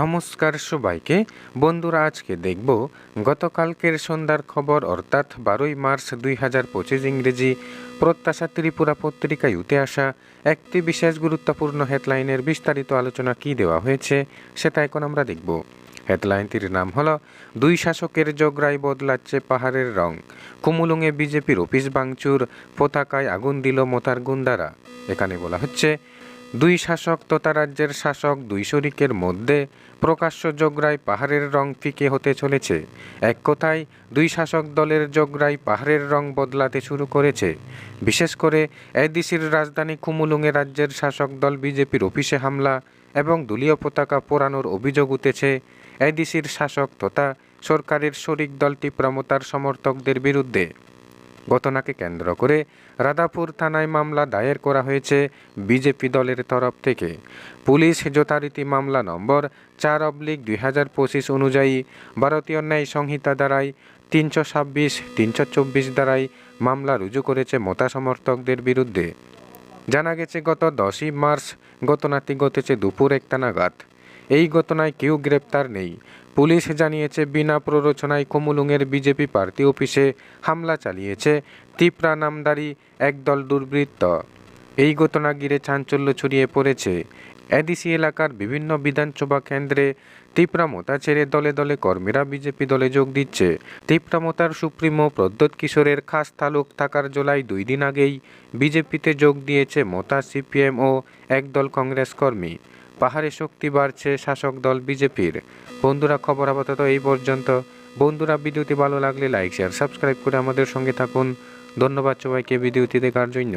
নমস্কার সবাইকে। বন্ধুরা, আজকে দেখব গতকালকের সন্ধ্যার খবর, অর্থাৎ বারোই মার্চ দুই হাজার পঁচিশ ইংরেজি প্রত্যাশা ত্রিপুরা পত্রিকায় উঠে আসা একটি বিশেষ গুরুত্বপূর্ণ হেডলাইনের বিস্তারিত আলোচনা কি দেওয়া হয়েছে, সেটা এখন আমরা দেখব। হেডলাইনটির নাম হলো, দুই শাসকের জগরাই বদলাচ্ছে পাহাড়ের রং। কুমুলুঙে বিজেপির অফিস বাংচুর পতাকায় আগুন দিল মোতার গুন্ডারা। এখানে বলা হচ্ছে দুই শাসক তথা রাজ্যের শাসক, দুই শরিকের মধ্যে প্রকাশ্য জগরায় পাহাড়ের রং ফিকে হতে চলেছে। এক কথায়, দুই শাসক দলের জগরাই পাহাড়ের রং বদলাতে শুরু করেছে। বিশেষ করে এদিসির রাজধানী কুমুলুঙে রাজ্যের শাসক দল বিজেপির অফিসে হামলা এবং দলীয় পতাকা পোড়ানোর অভিযোগ উঠেছে। এদিসির শাসক তথা সরকারের শরিক দল টিপ্রামতার সমর্থকদের বিরুদ্ধে। ঘটনাকে কেন্দ্র করে রাধাপুর থানায় মামলা দায়ের করা হয়েছে বিজেপি দলের তরফ থেকে। পুলিশ যথারীতি মামলা নম্বর চার অবলিক দুই হাজার পঁচিশ অনুযায়ী ভারতীয় ন্যায় সংহিতা দ্বারাই তিনশো ছাব্বিশ, তিনশো চব্বিশ দ্বারাই মামলা রুজু করেছে মতা সমর্থকদের বিরুদ্ধে। জানা গেছে, গত দশই মার্চ ঘটনাটি ঘটেছে দুপুর একটা নাগাদ। এই ঘটনায় কেউ গ্রেপ্তার নেই। পুলিশ জানিয়েছে, বিনা প্ররোচনায় কমুলুঙের বিজেপি পার্টি অফিসে হামলা চালিয়েছে তিপ্রা নামদারি একদল দুর্বৃত্ত। এই ঘটনা ঘিরে চাঞ্চল্য ছড়িয়ে পড়েছে। এডিসি এলাকার বিভিন্ন বিধানসভা কেন্দ্রে তীব্রামতা ছেড়ে দলে দলে কর্মীরা বিজেপি দলে যোগ দিচ্ছে। তীব্রামতার সুপ্রিমো প্রদ্যোৎ কিশোরের খাস তালুক থাকার জোলাই দুই দিন আগেই বিজেপিতে যোগ দিয়েছে মতা, সিপিএম ও একদল কংগ্রেস কর্মী। পাহাড়ে শক্তি বাড়ছে শাসক দল বিজেপির। বন্ধুরা, খবর আপাতত এই পর্যন্ত। বন্ধুরা, ভিডিওটি ভালো লাগলে লাইক, শেয়ার, সাবস্ক্রাইব করে আমাদের সঙ্গে থাকুন। ধন্যবাদ সবাইকে ভিডিওটি দেখার জন্য।